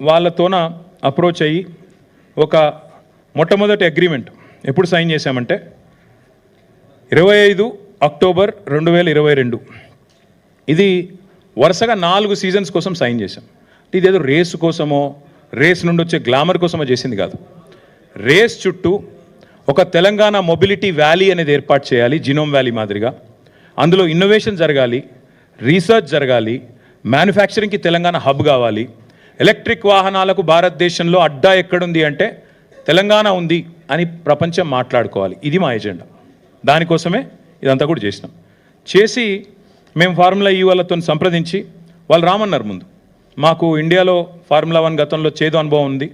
వాళ్ళతోన approach అయ్యి ఒక మొట్టమొదటి అగ్రిమెంట్ ఎప్పుడు సైన్ చేశామంటే ఇరవై ఐదు అక్టోబర్ రెండు వేల ఇరవై రెండు. ఇది వరుసగా నాలుగు సీజన్స్ కోసం సైన్ చేశాం. ఇదేదో రేసు కోసమో రేస్ నుండి వచ్చే గ్లామర్ కోసమో చేసింది కాదు. రేస్ చుట్టూ ఒక తెలంగాణ మొబిలిటీ వ్యాలీ అనేది ఏర్పాటు చేయాలి జినోమ్ వ్యాలీ మాదిరిగా. అందులో ఇన్నోవేషన్ జరగాలి రీసెర్చ్ జరగాలి మ్యానుఫ్యాక్చరింగ్కి తెలంగాణ హబ్ కావాలి. ఎలక్ట్రిక్ వాహనాలకు భారతదేశంలో అడ్డా ఎక్కడుంది అంటే తెలంగాణ ఉంది అని ప్రపంచం మాట్లాడుకోవాలి. ఇది మా ఎజెండా. దానికోసమే ఇదంతా కూడా చేసినాం. చేసి మేము ఫార్ములా ఈ వాళ్ళతో సంప్రదించి వాళ్ళు రామన్నారు ముందు. మాకు ఇండియాలో ఫార్ములా వన్ గతంలో చేదు అనుభవం ఉంది.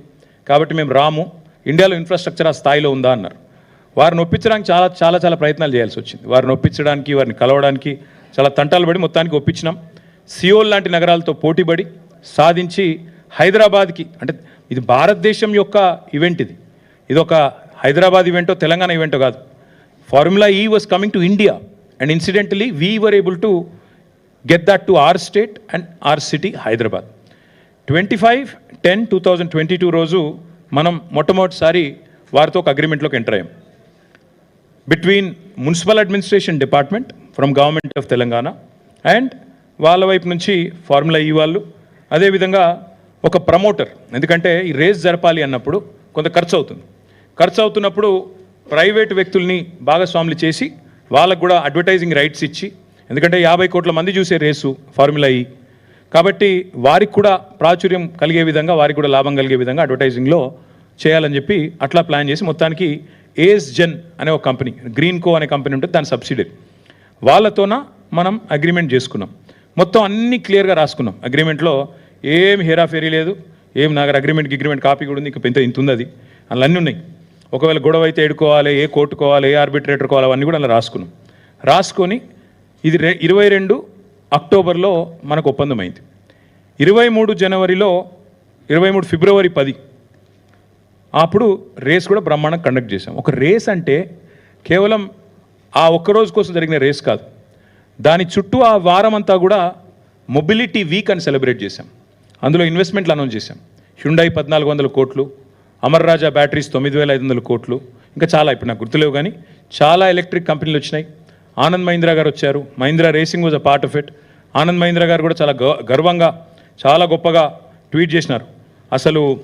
కాబట్టి మేము రాము. ఇండియాలో ఇన్ఫ్రాస్ట్రక్చర్ ఆ స్థాయిలో ఉందా అన్నారు. వారిని ఒప్పించడానికి చాలా చాలా చాలా ప్రయత్నాలు చేయాల్సి వచ్చింది. వారిని ఒప్పించడానికి వారిని కలవడానికి చాలా తంటాలు పడి మొత్తానికి ఒప్పించినాం. సియోల్ లాంటి నగరాలతో పోటీపడి సాధించి హైదరాబాద్కి అంటే ఇది భారతదేశం యొక్క ఈవెంట్ ఇది. ఇది ఒక హైదరాబాద్ ఈవెంటో తెలంగాణ ఈవెంటో కాదు. Formula E was coming to India and incidentally we were able to get that to our state and our city Hyderabad twenty five ten two thousand twenty two రోజు మనం మొట్టమొదటిసారి వారితో ఒక అగ్రిమెంట్లోకి ఎంటర్ అయ్యాం. Between municipal administration department from government of Telangana and వాళ్ళ వైపు నుంచి ఫార్ములా ఈ e వాళ్ళు అదేవిధంగా ఒక ప్రమోటర్. ఎందుకంటే ఈ రేస్ జరపాలి అన్నప్పుడు కొంత ఖర్చు అవుతుంది ఖర్చు అవుతున్నప్పుడు ప్రైవేట్ వ్యక్తుల్ని భాగస్వాములు చేసి వాళ్ళకు కూడా అడ్వర్టైజింగ్ రైట్స్ ఇచ్చి ఎందుకంటే యాభై కోట్ల మంది చూసే రేసు ఫార్ములా ఈ. కాబట్టి వారికి కూడా ప్రాచుర్యం కలిగే విధంగా వారికి కూడా లాభం కలిగే విధంగా అడ్వర్టైజింగ్లో చేయాలని చెప్పి అట్లా ప్లాన్ చేసి మొత్తానికి ఏఎస్ జెన్ అనే ఒక కంపెనీ గ్రీన్ కో అనే కంపెనీ ఉంటుంది దాని సబ్సిడరీ. వాళ్ళతోన మనం అగ్రిమెంట్ చేసుకున్నాం. మొత్తం అన్ని క్లియర్గా రాసుకున్నాం అగ్రిమెంట్లో. ఏం హేరాఫేరీ లేదు ఏం నా అగ్రిమెంట్ అగ్రిమెంట్కి అగ్రిమెంట్ కాపీ కూడా ఉంది ఇంకా ఇంత ఇంత ఉంది అది అందులో అన్నీ ఉన్నాయి. ఒకవేళ గొడవ అయితే ఎడుకోవాలి ఏ కోర్టుకోవాలి ఏ ఆర్బిట్రేటర్ కోవాలి అవన్నీ కూడా అలా రాసుకున్నాం. రాసుకొని ఇది రె ఇరవై రెండు అక్టోబర్లో మనకు ఒప్పందం అయింది. ఇరవై మూడు జనవరిలో ఇరవై మూడు ఫిబ్రవరి పది అప్పుడు రేస్ కూడా బ్రహ్మాండం కండక్ట్ చేశాం. ఒక రేస్ అంటే కేవలం ఆ ఒక్క రోజు కోసం జరిగిన రేస్ కాదు. దాని చుట్టూ ఆ వారం అంతా కూడా మొబిలిటీ వీక్ అని సెలబ్రేట్ చేశాం. అందులో ఇన్వెస్ట్మెంట్లు అనౌన్స్ చేశాం. హ్యుండై పద్నాలుగు వందల కోట్లు అమర్ రాజా బ్యాటరీస్ తొమ్మిది వేల ఐదు వందల కోట్లు ఇంకా చాలా ఇప్పుడు నాకు గుర్తులేవు కానీ చాలా ఎలక్ట్రిక్ కంపెనీలు వచ్చినాయి. ఆనంద్ మహీంద్రా గారు వచ్చారు. Mahindra racing was a part of it Anand Mahindra గారు కూడా చాలా గ- గర్వంగా చాలా గొప్పగా ట్వీట్ చేసినారు. అసలు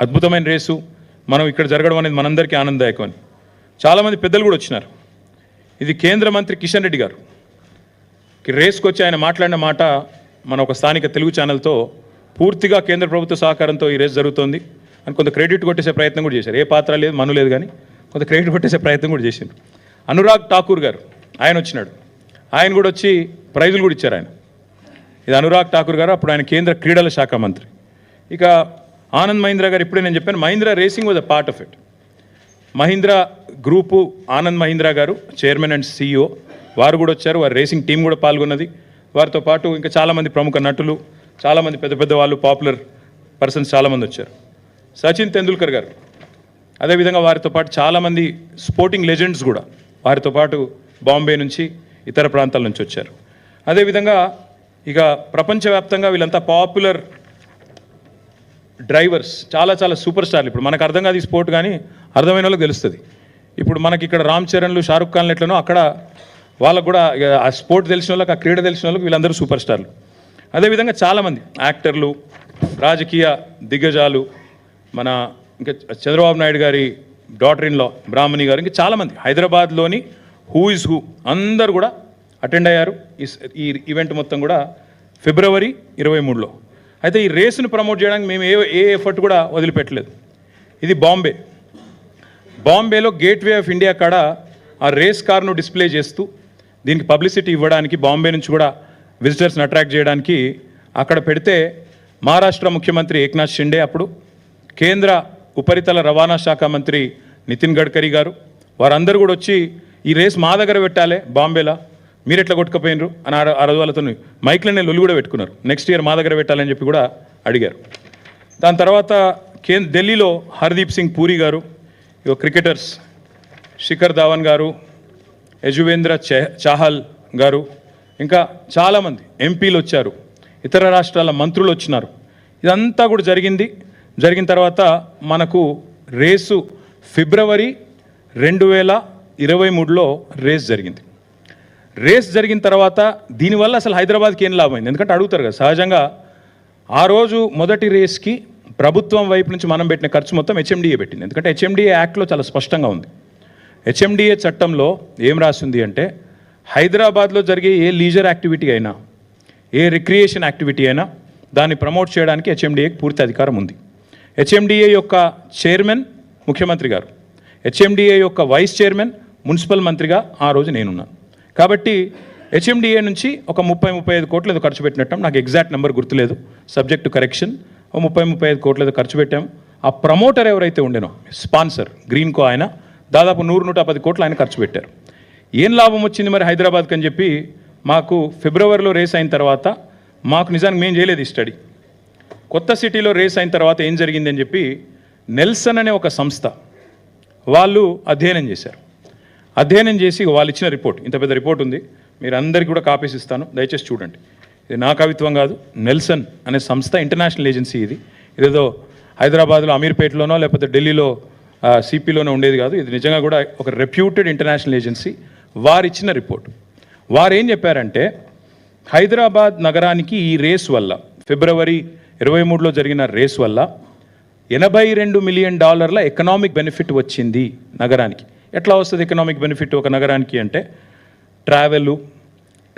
అద్భుతమైన రేసు మనం ఇక్కడ జరగడం అనేది మనందరికీ ఆనందదాయకం అని. చాలామంది పెద్దలు కూడా వచ్చినారు. ఇది కేంద్ర మంత్రి కిషన్ రెడ్డి గారు. రేస్కి వచ్చి ఆయన మాట్లాడిన మాట మన ఒక స్థానిక తెలుగు ఛానల్తో పూర్తిగా కేంద్ర ప్రభుత్వ సహకారంతో ఈ రేస్ జరుగుతోంది. అని కొంత క్రెడిట్ కొట్టేసే ప్రయత్నం కూడా చేశారు. ఏ పాత్ర లేదు మను లేదు కానీ కొంత క్రెడిట్ కొట్టేసే ప్రయత్నం కూడా చేసింది అనురాగ్ ఠాకూర్ గారు ఆయన వచ్చినాడు. ఆయన కూడా వచ్చి ప్రైజులు కూడా ఇచ్చారు ఆయన. ఇది అనురాగ్ ఠాకూర్ గారు అప్పుడు ఆయన కేంద్ర క్రీడల శాఖ మంత్రి. ఇక ఆనంద్ మహీంద్రా గారు ఇప్పుడే నేను చెప్పాను Mahindra racing was a part of it Mahindra group Anand Mahindra గారు చైర్మన్ అండ్ సీఈఓ వారు కూడా వచ్చారు. వారి రేసింగ్ టీం కూడా పాల్గొన్నది. వారితో పాటు ఇంకా చాలామంది ప్రముఖ నటులు చాలామంది పెద్ద పెద్ద వాళ్ళు పాపులర్ పర్సన్స్ చాలామంది వచ్చారు. సచిన్ తెండూల్కర్ గారు. అదేవిధంగా వారితో పాటు చాలామంది స్పోర్టింగ్ లెజెండ్స్ కూడా వారితో పాటు బాంబే నుంచి ఇతర ప్రాంతాల నుంచి వచ్చారు. అదేవిధంగా ఇక ప్రపంచవ్యాప్తంగా వీళ్ళంతా పాపులర్ డ్రైవర్స్ చాలా చాలా సూపర్ స్టార్లు ఇప్పుడు మనకు అర్థం కాదు ఈ స్పోర్ట్ కానీ అర్థమైన వాళ్ళకి తెలుస్తుంది. ఇప్పుడు మనకి ఇక్కడ రామ్ చరణ్లు షారుఖ్ ఖాన్లు ఎట్లనో అక్కడ వాళ్ళకు కూడా ఆ స్పోర్ట్ తెలిసిన వాళ్ళకి ఆ క్రీడ తెలిసిన వాళ్ళకి వీళ్ళందరూ సూపర్ స్టార్లు అదేవిధంగా చాలామంది యాక్టర్లు రాజకీయ దిగ్గజాలు మన ఇంకా చంద్రబాబు నాయుడు గారి డాటర్ ఇన్లో బ్రాహ్మణి గారు ఇంకా చాలామంది హైదరాబాద్లోని హూ ఇస్ హూ అందరు కూడా అటెండ్ అయ్యారు. ఈ ఈ ఈవెంట్ మొత్తం కూడా ఫిబ్రవరి ఇరవై మూడులో. అయితే ఈ రేసును ప్రమోట్ చేయడానికి మేము ఏ ఏ ఎఫర్ట్ కూడా వదిలిపెట్టలేదు. ఇది బాంబే. బాంబేలో గేట్వే ఆఫ్ ఇండియా కాడ ఆ రేస్ కార్ను డిస్ప్లే చేస్తూ దీనికి పబ్లిసిటీ ఇవ్వడానికి బాంబే నుంచి కూడా విజిటర్స్ని అట్రాక్ట్ చేయడానికి అక్కడ పెడితే మహారాష్ట్ర ముఖ్యమంత్రి ఏక్నాథ్ షిండే అప్పుడు కేంద్ర ఉపరితల రవాణా శాఖ మంత్రి నితిన్ గడ్కరీ గారు వారందరూ కూడా వచ్చి ఈ రేస్ మా దగ్గర పెట్టాలి బాంబేలా మీరు ఎట్లా కొట్టుకుపోయినరు అని ఆ రోజు వాళ్ళతో మైక్లనే లొల్లి కూడా పెట్టుకున్నారు. నెక్స్ట్ ఇయర్ మా దగ్గర పెట్టాలని చెప్పి కూడా అడిగారు. దాని తర్వాత కేంద్ర ఢిల్లీలో హర్దీప్ సింగ్ పూరి గారు ఇక క్రికెటర్స్ శిఖర్ ధావన్ గారు యజువేంద్ర చహల్ చాహల్ గారు ఇంకా చాలామంది ఎంపీలు వచ్చారు ఇతర రాష్ట్రాల మంత్రులు వచ్చినారు. ఇదంతా కూడా జరిగింది. జరిగిన తర్వాత మనకు రేసు ఫిబ్రవరి రెండు వేల ఇరవై మూడులో రేస్ జరిగింది. రేస్ జరిగిన తర్వాత దీనివల్ల అసలు హైదరాబాద్కి ఏం లాభం అయింది ఎందుకంటే అడుగుతారు కదా సహజంగా ఆ రోజు మొదటి రేస్కి ప్రభుత్వం వైపు నుంచి మనం పెట్టిన ఖర్చు మొత్తం హెచ్ఎండిఏ పెట్టింది. ఎందుకంటే హెచ్ఎండిఏ యాక్ట్లో చాలా స్పష్టంగా ఉంది. హెచ్ఎండిఏ చట్టంలో ఏం రాసింది అంటే హైదరాబాద్లో జరిగే ఏ లీజర్ యాక్టివిటీ అయినా ఏ రిక్రియేషన్ యాక్టివిటీ అయినా దాన్ని ప్రమోట్ చేయడానికి హెచ్ఎండిఏకి పూర్తి అధికారం ఉంది. హెచ్ఎండిఏ యొక్క చైర్మన్ ముఖ్యమంత్రి గారు హెచ్ఎండిఏ యొక్క వైస్ చైర్మన్ మున్సిపల్ మంత్రిగా ఆ రోజు నేనున్నాను కాబట్టి హెచ్ఎండిఏ నుంచి ఒక ముప్పై ముప్పై ఐదు కోట్లు ఏదో ఖర్చు పెట్టినట్టు నాకు ఎగ్జాక్ట్ నెంబర్ గుర్తులేదు. సబ్జెక్ట్ కరెక్షన్ ఒక ముప్పై ముప్పై ఐదు కోట్లు ఏదో ఖర్చు పెట్టాం. ఆ ప్రమోటర్ ఎవరైతే ఉండేనో స్పాన్సర్ గ్రీన్ కో ఆయన దాదాపు నూరు నూట పది కోట్లు ఆయన ఖర్చు పెట్టారు. ఏం లాభం వచ్చింది మరి హైదరాబాద్కి అని చెప్పి మాకు ఫిబ్రవరిలో రేస్ అయిన తర్వాత మాకు నిజానికి మేము చేయలేదు ఈ స్టడీ. కొత్త సిటీలో రేస్ అయిన తర్వాత ఏం జరిగిందని చెప్పి నెల్సన్ అనే ఒక సంస్థ వాళ్ళు అధ్యయనం చేశారు. అధ్యయనం చేసి వాళ్ళు ఇచ్చిన రిపోర్ట్ ఇంత పెద్ద రిపోర్ట్ ఉంది మీరు అందరికీ కూడా కాపీస్ ఇస్తాను దయచేసి చూడండి. ఇది నా కవిత్వం కాదు నెల్సన్ అనే సంస్థ ఇంటర్నేషనల్ ఏజెన్సీ ఇది. ఇదేదో హైదరాబాద్లో అమీర్పేటలోనో లేకపోతే ఢిల్లీలో సిపిలోనో ఉండేది కాదు ఇది నిజంగా కూడా ఒక రెప్యూటెడ్ ఇంటర్నేషనల్ ఏజెన్సీ వారు ఇచ్చిన రిపోర్ట్. వారు ఏం చెప్పారంటే హైదరాబాద్ నగరానికి ఈ రేస్ వల్ల ఫిబ్రవరి ఇరవై మూడులో జరిగిన రేస్ వల్ల ఎనభై రెండు మిలియన్ డాలర్ల ఎకనామిక్ బెనిఫిట్ వచ్చింది నగరానికి. ఎట్లా వస్తుంది ఎకనామిక్ బెనిఫిట్ ఒక నగరానికి అంటే ట్రావెల్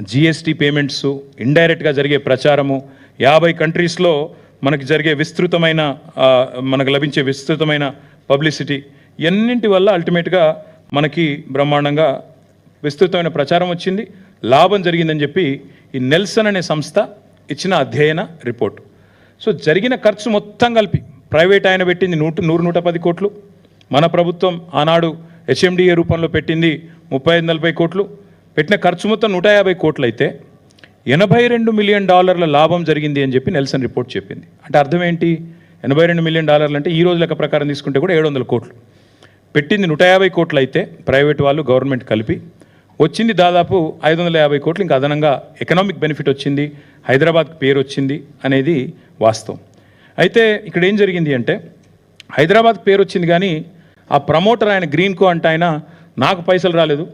జిఎస్టీ పేమెంట్స్ ఇండైరెక్ట్గా జరిగే ప్రచారము యాభై కంట్రీస్లో మనకి జరిగే విస్తృతమైన మనకు లభించే విస్తృతమైన పబ్లిసిటీ ఎన్నింటి వల్ల అల్టిమేట్గా మనకి బ్రహ్మాండంగా విస్తృతమైన ప్రచారం వచ్చింది. లాభం జరిగిందని చెప్పి ఈ నెల్సన్ అనే సంస్థ ఇచ్చిన అధ్యయన రిపోర్ట్. సో జరిగిన ఖర్చు మొత్తం కలిపి ప్రైవేట్ ఆయన పెట్టింది నూట నూరు నూట పది కోట్లు. మన ప్రభుత్వం ఆనాడు హెచ్ఎండిఏ రూపంలో పెట్టింది ముప్పై ఐదు నలభై కోట్లు. పెట్టిన ఖర్చు మొత్తం నూట యాభై కోట్లు అయితే ఎనభై రెండు మిలియన్ డాలర్ల లాభం జరిగింది అని చెప్పి నెల్సన్ రిపోర్ట్ చెప్పింది. అంటే అర్థం ఏంటి? ఎనభై రెండు మిలియన్ డాలర్లు అంటే ఈ రోజు లెక్క ప్రకారం తీసుకుంటే కూడా ఏడు వందల కోట్లు. పెట్టింది నూట యాభై కోట్లు అయితే ప్రైవేట్ వాళ్ళు గవర్నమెంట్ కలిపి వచ్చింది దాదాపు ఐదు వందల యాభై కోట్లు. ఇంకా అదనంగా ఎకనామిక్ బెనిఫిట్ వచ్చింది. హైదరాబాద్కి పేరు వచ్చింది అనేది వాస్తవం. అయితే ఇక్కడ ఏం జరిగింది అంటే హైదరాబాద్ పేరు వచ్చింది కానీ ఆ ప్రమోటర్ ఆయన గ్రీన్ కో అంటే ఆయన నాకు పైసలు రాలేదు.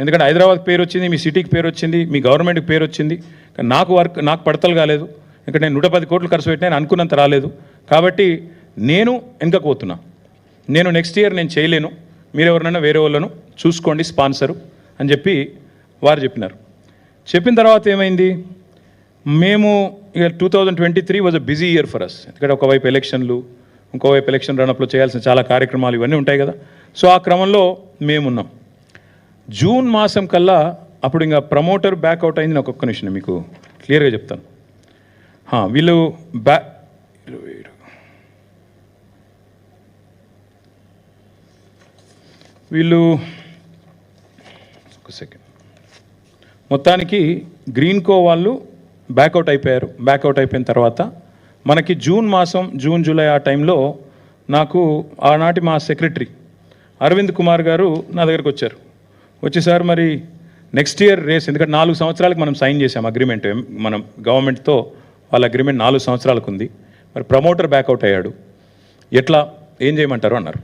ఎందుకంటే హైదరాబాద్ పేరు వచ్చింది మీ సిటీకి పేరు వచ్చింది మీ గవర్నమెంట్కి పేరు వచ్చింది. కానీ నాకు వర్క్ నాకు పడతలు కాలేదు. ఇంకా నేను నూట పది కోట్లు ఖర్చు పెట్టినా అనుకున్నంత రాలేదు. కాబట్టి నేను వెనకపోతున్నా నేను నెక్స్ట్ ఇయర్ నేను చేయలేను. మీరు ఎవరినైనా వేరే వాళ్ళను చూసుకోండి స్పాన్సరు. అని చెప్పి వారు చెప్పినారు. చెప్పిన తర్వాత ఏమైంది? మేము ఇక two thousand twenty three was a busy year for us ఎందుకంటే ఒకవైపు ఎలక్షన్లు ఇంకోవైపు ఎలక్షన్ రన్అప్లో చేయాల్సిన చాలా కార్యక్రమాలు ఇవన్నీ ఉంటాయి కదా. సో ఆ క్రమంలో మేమున్నాం. జూన్ మాసం కల్లా అప్పుడు ఇంకా ప్రమోటర్ బ్యాక్అవుట్ అయింది. నాకు ఒక్క నిమిషం మీకు క్లియర్గా చెప్తాను. వీళ్ళు బ్యా వీళ్ళు ఒక సెకండ్ మొత్తానికి గ్రీన్ కో వాళ్ళు బ్యాకౌట్ అయిపోయారు. బ్యాకౌట్ అయిపోయిన తర్వాత మనకి జూన్ మాసం జూన్ జూలై ఆ టైంలో నాకు ఆనాటి మా సెక్రటరీ అరవింద్ కుమార్ గారు నా దగ్గరికి వచ్చారు. వచ్చి సార్ మరి నెక్స్ట్ ఇయర్ రేస్ ఎందుకంటే నాలుగు సంవత్సరాలకు మనం సైన్ చేసాం అగ్రిమెంట్ మనం గవర్నమెంట్తో వాళ్ళ అగ్రిమెంట్ నాలుగు సంవత్సరాలకు ఉంది. మరి ప్రమోటర్ బ్యాకౌట్ అయ్యాడు. ఎట్లా? ఏం చేయమంటారు? అన్నారు.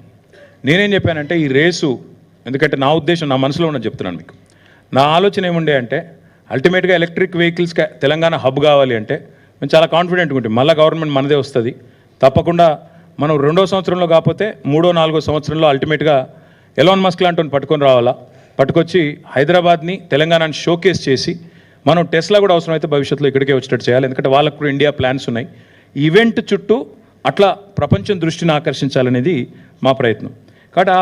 నేనేం చెప్పానంటే ఈ రేసు ఎందుకంటే నా ఉద్దేశం నా మనసులో ఉన్నది చెప్తున్నాను మీకు. నా ఆలోచన ఏముండే అంటే అల్టిమేట్గా ఎలక్ట్రిక్ వెహికల్స్ తెలంగాణ హబ్ కావాలి అంటే మేము చాలా కాన్ఫిడెంట్గా ఉంటాం. మళ్ళీ గవర్నమెంట్ మనదే వస్తుంది. తప్పకుండా మనం రెండో సంవత్సరంలో కాకపోతే మూడో నాలుగో సంవత్సరంలో అల్టిమేట్గా ఎలాన్ మస్క్ లాంటి పట్టుకొని రావాలా? పట్టుకొచ్చి హైదరాబాద్ని తెలంగాణని షోకేస్ చేసి మనం టెస్లా కూడా అవసరమైతే భవిష్యత్తులో ఇక్కడికే వచ్చేటట్టు చేయాలి. ఎందుకంటే వాళ్ళకు కూడా ఇండియా ప్లాన్స్ ఉన్నాయి. ఈవెంట్ చుట్టూ అట్లా ప్రపంచం దృష్టిని ఆకర్షించాలనేది మా ప్రయత్నం. కాబట్టి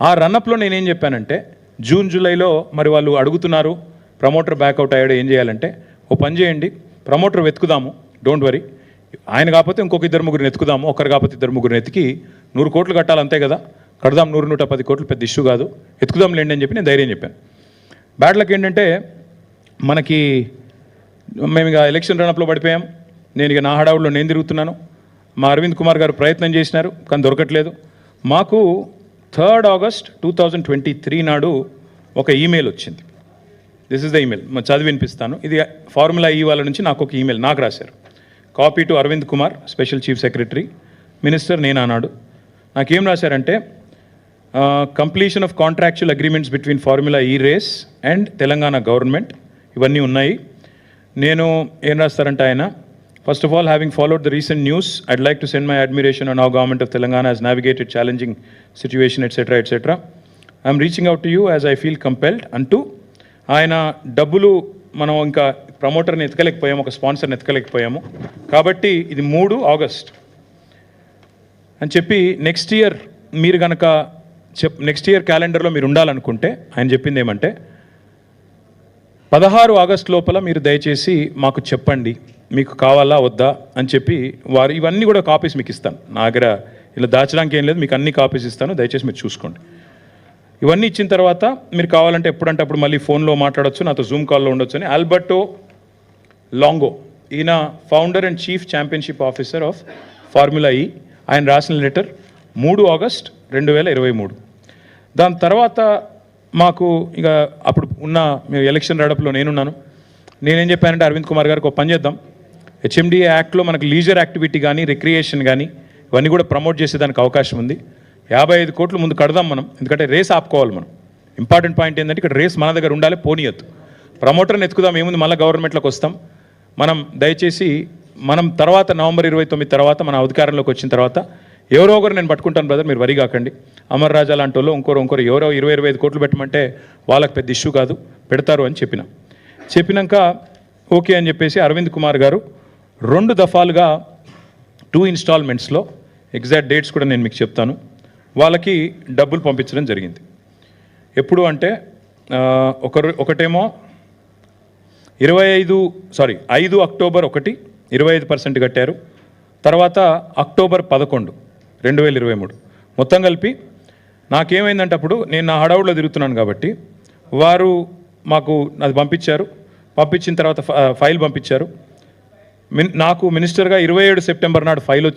ఆ- ఆ రన్అప్లో నేనేం చెప్పానంటే జూన్ జూలైలో మరి వాళ్ళు అడుగుతున్నారు ప్రమోటర్ బ్యాకౌట్ అయ్యాడు ఏం చేయాలంటే ఓ పని చేయండి ప్రమోటర్ వెతుకుదాము డోంట్ వరీ ఆయన కాకపోతే ఇంకొక ఇద్దరు ముగ్గురిని ఎత్తుకుదాము ఒకరు కాకపోతే ఇద్దరు ముగ్గురు ఎతికి నూరు కోట్లు కట్టాలి అంతే కదా కడదాం నూరు నూట పది కోట్లు పెద్ద ఇష్యూ కాదు ఎత్తుకుదాం లేండి అని చెప్పి నేను ధైర్యం చెప్పాను. బ్యాట్లకు ఏంటంటే మనకి మేము ఇక ఎలక్షన్ రన్అప్లో పడిపోయాం నేను ఇక నా హడావుల్లో నేను తిరుగుతున్నాను మా అరవింద్ కుమార్ గారు ప్రయత్నం చేసినారు కానీ దొరకట్లేదు. మాకు third August two thousand twenty three నాడు ఒక ఈమెయిల్ వచ్చింది. దిస్ ఇస్ ద ఈమెయిల్ చదివి వినిపిస్తాను. ఇది ఫార్ములా ఈ వాళ్ళ నుంచి నాకు ఒక ఈమెయిల్. నాకు రాశారు. Copy to Arvind Kumar special chief secretary. Minister నేను అన్నాడు నాకేం రాశారంటే completion of contractual agreements between formula E race and Telangana government ఇవన్నీ ఉన్నాయి. నేను ఏం రాస్తారంటే ఆయన? First of all having followed the recent news I'd like to send my admiration on how government of Telangana has navigated challenging situation etcetera etcetera I'm reaching out to you as I feel compelled అంటూ ఆయన డబ్బులు మనం ఇంకా ప్రమోటర్ని ఎతకలేకపోయాము ఒక స్పాన్సర్ని ఎతకలేకపోయాము కాబట్టి ఇది మూడు August. అని చెప్పి నెక్స్ట్ ఇయర్ మీరు కనుక చెప్ నెక్స్ట్ ఇయర్ క్యాలెండర్లో మీరు ఉండాలనుకుంటే ఆయన చెప్పింది ఏమంటే పదహారు ఆగస్ట్ లోపల మీరు దయచేసి మాకు చెప్పండి. మీకు కావాలా వద్దా అని చెప్పి వారు ఇవన్నీ కూడా కాపీస్ మీకు ఇస్తాను. నా దగ్గర ఇలా దాచడానికి ఏం లేదు మీకు అన్ని కాపీస్ ఇస్తాను. దయచేసి మీరు చూసుకోండి. ఇవన్నీ ఇచ్చిన తర్వాత మీరు కావాలంటే ఎప్పుడంటే అప్పుడు మళ్ళీ ఫోన్లో మాట్లాడొచ్చు నాతో జూమ్ కాల్లో ఉండొచ్చు అని. ఆల్బర్టో లాంగో ఈయన founder and chief championship officer of formula E ఆయన రాసిన లెటర్ మూడు ఆగస్ట్ రెండు వేల ఇరవై మూడు. దాని తర్వాత మాకు ఇక అప్పుడు ఉన్న ఎలక్షన్ రడపులో నేనున్నాను. నేనేం చెప్పానంటే అరవింద్ కుమార్ గారికి ఒక పని చేద్దాం. హెచ్ఎండిఏ యాక్ట్లో మనకు లీజర్ యాక్టివిటీ కానీ రిక్రియేషన్ కానీ ఇవన్నీ కూడా ప్రమోట్ చేసేదానికి అవకాశం ఉంది. యాభై ఐదు కోట్లు ముందు కడదాం మనం. ఎందుకంటే రేస్ ఆపుకోవాలి మనం. ఇంపార్టెంట్ పాయింట్ ఏంటంటే ఇక్కడ రేస్ మన దగ్గర ఉండాలి పోనీయద్దు. ప్రమోటర్ని ఎత్తుకుదాం ఏముంది మళ్ళీ గవర్నమెంట్లోకి వస్తాం. మనం దయచేసి మనం తర్వాత నవంబర్ ఇరవై తొమ్మిది తర్వాత మన అధికారంలోకి వచ్చిన తర్వాత ఎవరో ఒకరు నేను పట్టుకుంటాను బ్రదర్ మీరు వరి కాకండి అమర్ రాజా లాంటి వాళ్ళు ఇంకోరు ఇంకోరు ఎవరో ఇరవై ఇరవై ఐదు కోట్లు పెట్టమంటే వాళ్ళకి పెద్ద ఇష్యూ కాదు. పెడతారు అని చెప్పిన. చెప్పినాక ఓకే అని చెప్పేసి అరవింద్ కుమార్ గారు రెండు దఫాలుగా టూ ఇన్స్టాల్మెంట్స్లో ఎగ్జాక్ట్ డేట్స్ కూడా నేను మీకు చెప్తాను. వాళ్ళకి డబ్బులు పంపించడం జరిగింది. ఎప్పుడు అంటే ఒకరు ఒకటేమో ఇరవై ఐదు సారీ ఐదు అక్టోబర్ ఒకటి ఇరవై ఐదు పర్సెంట్ కట్టారు. తర్వాత అక్టోబర్ పదకొండు రెండు వేల ఇరవై మూడు. మొత్తం కలిపి నాకేమైందంటే అప్పుడు నేను నా హడావుడిలో తిరుగుతున్నాను కాబట్టి వారు మాకు అది పంపించారు. పంపించిన తర్వాత ఫ- ఫైల్ పంపించారు. నాకు మినిస్టర్గా ఇరవై ఏడు సెప్టెంబర్ నాడు ఫైల్ వచ్చింది